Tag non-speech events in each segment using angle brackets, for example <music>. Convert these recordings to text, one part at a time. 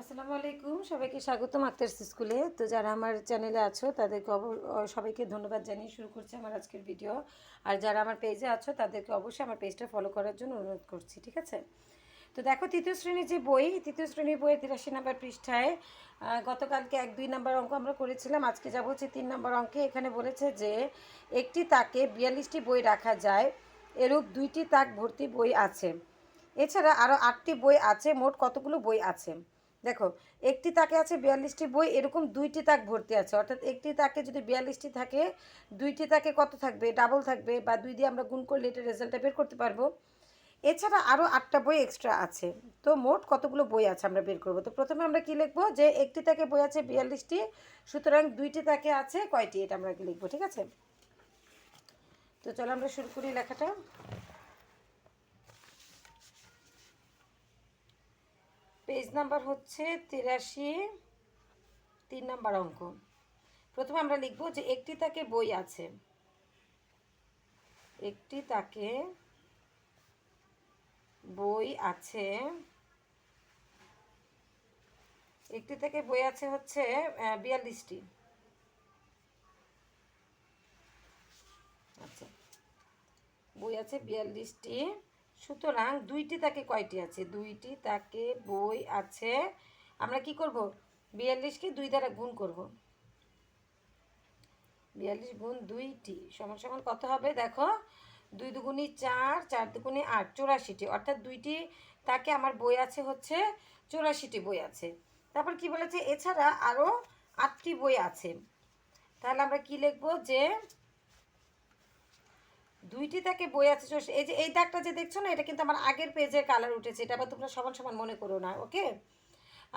আসসালামু আলাইকুম, সবাইকে স্বাগতম আক্তার স্কুলে। তো যারা আমার চ্যানেলে আছো, তাদেরকে সবাইকে ধন্যবাদ জানিয়ে শুরু করছি আমার আজকের ভিডিও। আর যারা আমার পেজে আছো, তাদেরকে অবশ্যই আমার পেজটা ফলো করার জন্য অনুরোধ করছি, ঠিক আছে? তো দেখো, তৃতীয় শ্রেণির যে বই, তৃতীয় শ্রেণির বইয়ের তিরাশি নাম্বার পৃষ্ঠায় গতকালকে এক, দুই নাম্বার অঙ্ক আমরা করেছিলাম। আজকে যাব হচ্ছে তিন নাম্বার অঙ্কে। এখানে বলেছে যে, একটি তাকে বিয়াল্লিশটি বই রাখা যায়, এরূপ দুইটি তাক ভর্তি বই আছে। এছাড়া আরও আটটি বই আছে, মোট কতগুলো বই আছে? দেখো, একটি তাকে আছে বিয়াল্লিশটি বই, এরকম দুইটি তাক ভর্তি আছে। অর্থাৎ একটি তাকে যদি বিয়াল্লিশটি থাকে, দুইটি তাকে কত থাকবে? ডাবল থাকবে বা দুই দিয়ে আমরা গুণ করলে এটা রেজাল্টটা বের করতে পারব। এছাড়া আরও আটটা বই এক্সট্রা আছে। তো মোট কতগুলো বই আছে আমরা বের করব? তো প্রথমে আমরা কি লিখব? যে একটি তাকে বই আছে বিয়াল্লিশটি, সুতরাং দুইটি তাকে আছে কয়টি? এটা আমরা কি লিখব, ঠিক আছে? তো চলো আমরা শুরু করি লেখাটা। পেজ নাম্বার হচ্ছে তিরাশি, তিন নাম্বার অঙ্ক। প্রথমে আমরা লিখব যে একটি তাকে বই আছে। একটি তাকে বই আছে। একটি থেকে বই আছে হচ্ছে বিয়াল্লিশটি। আচ্ছা। বই আছে বিয়াল্লিশটি। সুতরাং দুইটি তাকে কয়টি আছে? দুইটি তাকে বই আছে। আমরা কি করব? বিয়াল্লিশকে দুই দ্বারা গুণ করব। বিয়াল্লিশ গুণ দুইটি, সমান সমান কত হবে? দেখো, দুই দুগুণি চার চার দুগুণি আট, চৌরাশিটি। অর্থাৎ দুইটি তাকে আমার বই আছে হচ্ছে চৌরাশিটি বই আছে। তারপর কি বলেছে? এছাড়া আরও আটটি বই আছে। তাহলে আমরা কি লিখব? যে দুইটি তাকে বই আছে এই যে, এই দাগটা যে দেখছ না, এটা কিন্তু আমার আগের পেজের কালার উঠেছে, এটা আবার তোমরা সমান সমান মনে করো না ওকে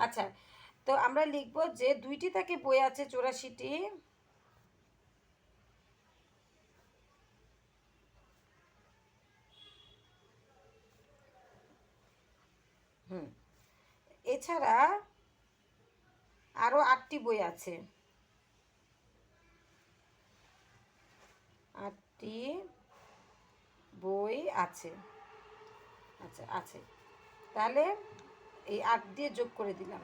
আচ্ছা তো আমরা লিখব যে দুইটি তাকে বই আছে, চৌরাশিটি। হুম, এছাড়া আরও আটটি বই আছে। আটটি বই আছে। আচ্ছা আছে। তাহলে এই আট দিয়ে যোগ করে দিলাম।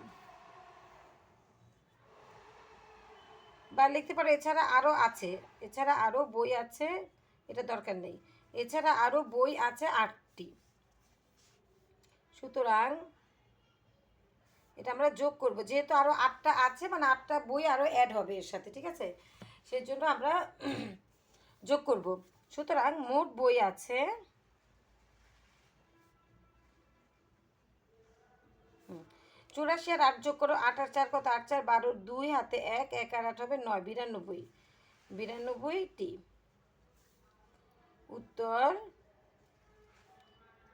বা লিখতে পারো, এছাড়া আরও আছে। এছাড়া আরও বই আছে, এটা দরকার নেই। এছাড়া আরও বই আছে আটটি। সুতরাং এটা আমরা যোগ করব। যেহেতু আরও আটটা আছে মানে আটটা বই আরও অ্যাড হবে এর সাথে, ঠিক আছে? সেই জন্য আমরা <clears throat> যোগ করব। সুতরাং মোট বই আছে চুরাশি আর আট যোগ করো আট আর চার কত? আট চার বারো দুই, হাতে এক এক আর আট হবে নয়, বিরানব্বই। বিরানব্বইটি। উত্তর,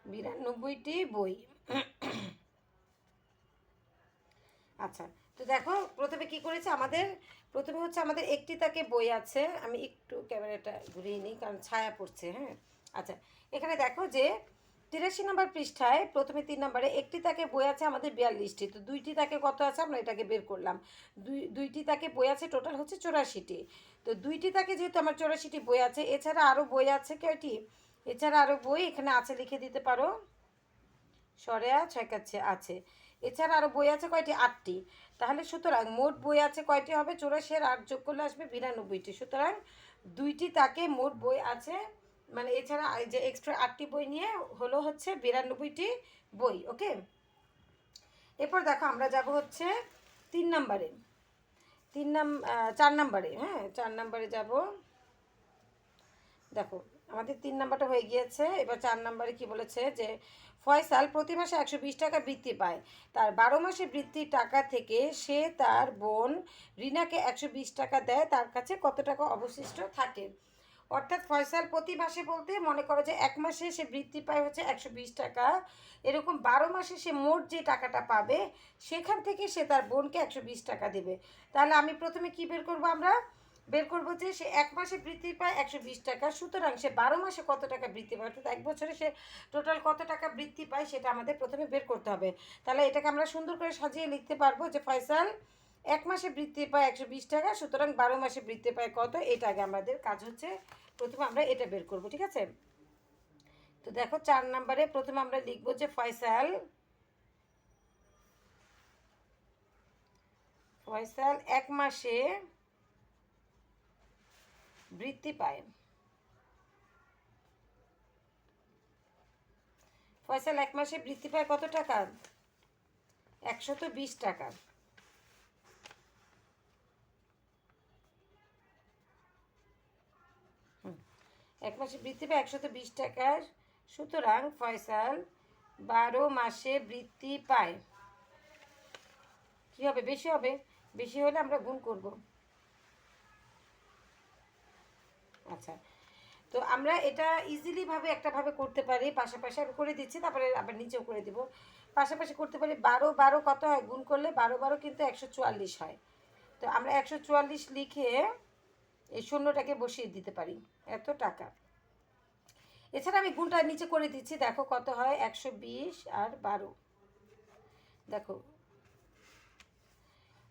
বিরানব্বইটি বই। আচ্ছা তো দেখো, প্রথমে কি করেছে আমাদের? প্রথমে হচ্ছে আমাদের একটি তাকে বই আছে, আমি একটু ক্যামেরাটা ঘুরিয়ে নিই, কারণ ছায়া পড়ছে হ্যাঁ? আচ্ছা এখানে দেখো যে তিরাশি নম্বর পৃষ্ঠায় প্রথমে তিন নম্বরে একটি তাকে বই আছে আমাদের বিয়াল্লিশটি, তো দুইটি তাকে কত আছে? আমরা এটাকে বের করলাম। দুই, দুইটি তাকে বই আছে, টোটাল হচ্ছে চৌরাশিটি। তো দুইটি তাকে যেহেতু আমার চৌরাশিটি বই আছে, এছাড়া আরও বই আছে কয়টি? এছাড়া আরও বই এখানে আছে, লিখে দিতে পারো। সরেয়া ছয় কাছে আছে। এছাড়া আরও বই আছে কয়টি? আটটি। তাহলে সুতরাং মোট বই আছে কয়টি হবে? চৌরাশি আর আট যোগ করলে আসবে বিরানব্বইটি। সুতরাং দুইটি তাকে মোট বই আছে মানে এছাড়া যে এক্সট্রা আটটি বই নিয়ে হলো হচ্ছে বিরানব্বইটি বই, ওকে? এরপর দেখো আমরা যাব হচ্ছে তিন নম্বরে। তিন নাম চার নম্বরে হ্যাঁ চার নম্বরে যাব। দেখো আমাদের তিন নাম্বারটা হয়ে গিয়েছে। এবার চার নাম্বারে কি বলেছে যে, ফয়সাল প্রতি মাসে একশো বিশ টাকা বৃত্তি পায়। তার বারো মাসে বৃত্তির টাকা থেকে সে তার বোন রিনাকে একশো বিশ টাকা দেয়। তার কাছে কত টাকা অবশিষ্ট থাকে? অর্থাৎ ফয়সাল প্রতি মাসে বলতে মনে করো যে, এক মাসে সে বৃত্তি পায় হচ্ছে একশো বিশ টাকা। এরকম বারো মাসে সে মোট যে টাকাটা পাবে, সেখান থেকে সে তার বোনকে একশো বিশ টাকা দেবে। তাহলে আমি প্রথমে কি বের করব আমরা? বের করব যে সে এক মাসে বৃত্তি পায় একশো বিশ টাকা, সুতরাং সে বারো মাসে কত টাকা বৃত্তি পায়? অর্থাৎ এক বছরে সে টোটাল কত টাকা বৃত্তি পায় সেটা আমাদের প্রথমে বের করতে হবে। তাহলে এটাকে আমরা সুন্দর করে সাজিয়ে লিখতে পারব যে ফয়সাল, এক মাসে বৃত্তি পায় একশো বিশ টাকা, সুতরাং বারো মাসে বৃত্তি পায় কত? এটা আগে আমাদের কাজ হচ্ছে, প্রথমে আমরা এটা বের করব, ঠিক আছে? তো দেখো চার নম্বরে প্রথমে আমরা লিখব যে ফয়সাল ফয়সাল এক মাসে বৃত্তি পায়। ফয়সাল, এক মাসে বৃত্তি পায় কত টাকা? একশত বিশ টাকা। এক মাসে বৃত্তি পায় একশত বিশ টাকার। সুতরাং ফয়সাল বারো মাসে বৃত্তি পায়। কি হবে? বেশি হবে? বেশি হলে আমরা গুণ করব। আচ্ছা। তো আমরা এটা ইজিলি ভাবে একটা ভাবে করতে পারি, পাশাপাশি আমি করে দিচ্ছি, তারপরে আবার নিচেও করে দিব। পাশাপাশি করতে পারি বারো বারো কত হয়? গুণ করলে বারো বারো কিন্তু একশো চুয়াল্লিশ হয়। তো আমরা একশো চুয়াল্লিশ লিখে এই শূন্যটাকে বসিয়ে দিতে পারি। এত টাকা। এছাড়া আমি গুণটা নিচে করে দিচ্ছি, দেখো কত হয়? একশো বিশ আর বারো। দেখো।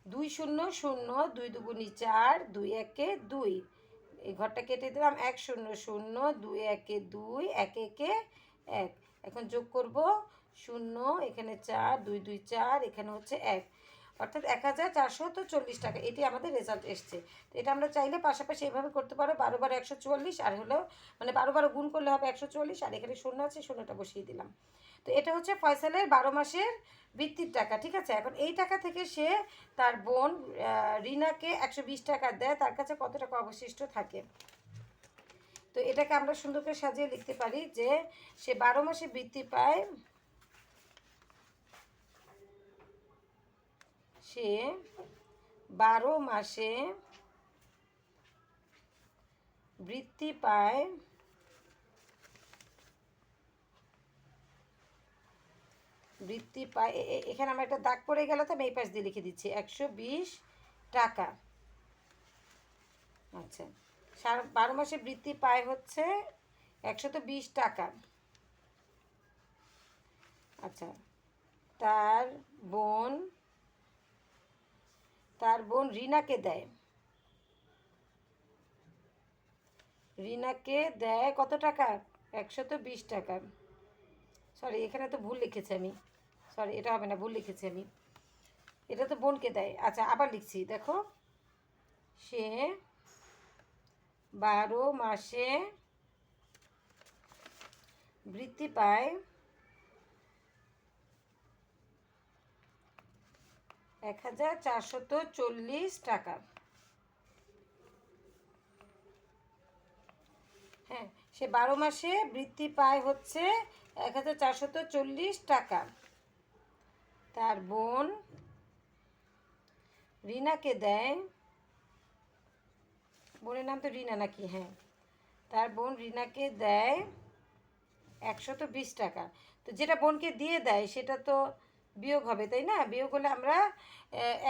দুই শূন্য শূন্য, দুই দুগুণি চার, দুই একে দুই। এই ঘরটা কেটে দিলাম এক শূন্য শূন্য দুই একে দুই, এক একে এক। এখন যোগ করব শূন্য, এখানে চার, দুই দুই চার, এখানে হচ্ছে এক। অর্থাৎ এক হাজার চারশো তো চল্লিশ টাকা, এটি আমাদের রেজাল্ট এসছে। তো এটা আমরা চাইলে পাশাপাশি এভাবে করতে পারো, বারো বারো একশো চুয়াল্লিশ, আর হলেও মানে বারো বারো গুণ করলে হবে একশো চুয়াল্লিশ, আর এখানে শূন্য আছে, শূন্যটা বসিয়ে দিলাম। তো এটা হচ্ছে ফয়সালের বারো মাসের বৃত্তির টাকা, ঠিক আছে? এখন এই টাকা থেকে সে তার বোন রিনাকে একশো বিশ টাকা দেয়, তার কাছে কত টাকা অবশিষ্ট থাকে? তো এটাকে আমরা সুন্দর করে সাজিয়ে লিখতে পারি যে সে বারো মাসে বৃত্তি পায় সে বারো মাসে বৃত্তি পায় বৃত্তি পায়। এখানে আমার একটা দাগ পড়ে গেল, তো আমি এই পাশ দিয়ে লিখে দিচ্ছি, একশো বিশ টাকা। আচ্ছা সার, বারো মাসে বৃত্তি পায় হচ্ছে একশত বিশ টাকা। আচ্ছা তার বোন তার বোন রিনাকে দেয়। রিনাকে দেয় কত টাকা? একশত বিশ টাকা। সরি এখানে তো ভুল লিখেছি আমি। সরি এটা হবে না, ভুল লিখেছি আমি। এটা তো বোনকে দেয়। আচ্ছা আবার লিখছি। দেখো, সে বারো মাসে বৃত্তি পায়। এক হাজার চারশত চল্লিশ টাকা। হ্যাঁ সে বারো মাসে বৃত্তি পায় হচ্ছে এক হাজার চারশত চল্লিশ টাকা। তার বোন রিনাকে দেয়। বোনের নাম তো রিনা নাকি? হ্যাঁ। তার বোন রিনাকে দেয় একশত বিশ টাকা। তো যেটা বোনকে দিয়ে দেয় সেটা তো বিয়োগ হবে, তাই না? বিয়োগ হলে আমরা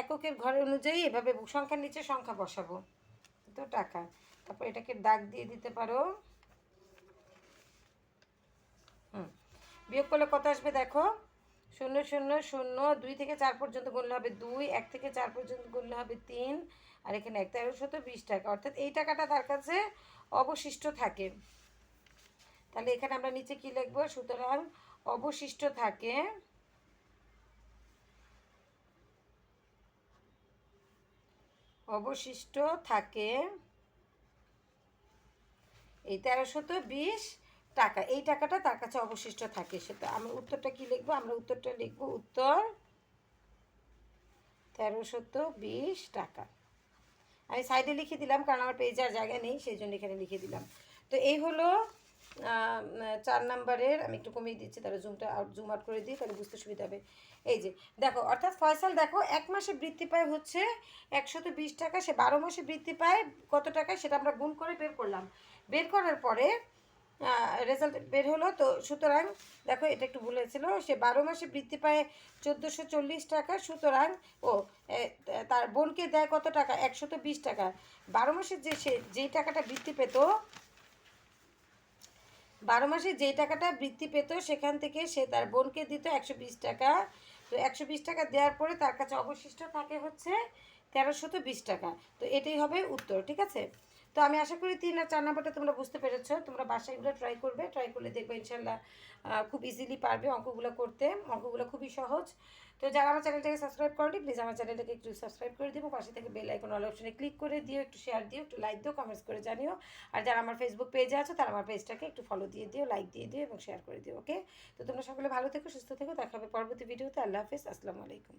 এককের ঘর অনুযায়ী এভাবে সংখ্যার নিচে সংখ্যা বসাবো। তো টাকা। তারপর এটাকে দাগ দিয়ে দিতে পারো। হুম। বিয়োগ করলে কত আসবে দেখো? শূন্য শূন্য শূন্য, দুই থেকে চার পর্যন্ত গুনলে হবে দুই, এক থেকে চার পর্যন্ত গুনলে হবে তিন, আর এখানে এক তেরোশত বিশ টাকা। অর্থাৎ এই টাকাটা তার কাছে অবশিষ্ট থাকে। তাহলে এখানে আমরা নিচে কি লিখব? সুতরাং অবশিষ্ট থাকে অবশিষ্ট থাকে। এই তেরোশত বিশ টাকা। এই টাকাটা তার কাছে অবশিষ্ট থাকে। সেটা আমরা উত্তরটা কি লিখব? আমরা উত্তরটা লিখব উত্তর তেরোশত বিশ টাকা। আমি সাইডে লিখে দিলাম, কারণ আমার পেজে আর জায়গা নেই, সেই জন্য এখানে লিখে দিলাম। তো এই হলো চার নাম্বারের, আমি একটু কমিয়ে দিচ্ছি, তাহলে জুমটা আউট জুম আউট করে দিই, তাহলে বুঝতে সুবিধা হবে। এই যে, দেখো, অর্থাৎ ফয়সাল, দেখো, এক মাসে বৃত্তি পায় হচ্ছে একশত বিশ টাকা, সে বারো মাসে বৃত্তি পায় কত টাকা সেটা আমরা গুণ করে বের করলাম। বের করার পরে রেজাল্ট বের হলো, তো সুতরাং, দেখো, এটা একটু ভুল হয়েছিল, সে বারো মাসে বৃত্তি পায় চোদ্দোশো চল্লিশ টাকা, সুতরাং, ও তার বোনকে দেয় কত টাকা? একশত বিশ টাকা। বারো মাসের যে সে, যেই টাকাটা বৃত্তি পেত বারো মাসে যে টাকাটা বৃত্তি পেত, সেখান থেকে সে তার বোনকে দিত একশো বিশ টাকা। তো একশো বিশ টাকা দেওয়ার পরে তার কাছে অবশিষ্ট থাকে হচ্ছে তেরোশত বিশ টাকা। তো এটাই হবে উত্তর, ঠিক আছে? তো আমি আশা করি তিন আর চার নাম্বারটা তোমরা বুঝতে পেরেছ। তোমরা বাসায় এগুলো ট্রাই করবে। ট্রাই করলে দেখবে ইনশাল্লাহ খুব ইজিলি পারবে অঙ্কগুলো করতে। অঙ্কগুলো খুবই সহজ। তো যারা আমার চ্যানেলটাকে সাবস্ক্রাইব করেনি প্লিজ আমার চ্যানেলটাকে একটু সাবস্ক্রাইব করে দিও। পাশে থেকে বেল আইকন অল অপশনে ক্লিক করে দিও, একটু শেয়ার দিও, একটু লাইক দিও কমেন্টস করে জানিও। আর যারা আমার ফেসবুক পেজে আছে, তারা আমার পেজটাকে একটু ফলো দিয়ে দিও লাইক দিয়ে দিও এবং শেয়ার করে দিও ওকে তো তোমরা সকলে ভালো থেকো, সুস্থ থেকো। দেখা হবে পরবর্তী ভিডিওতে আল্লাহ হাফেজ। আসসালামু আলাইকুম।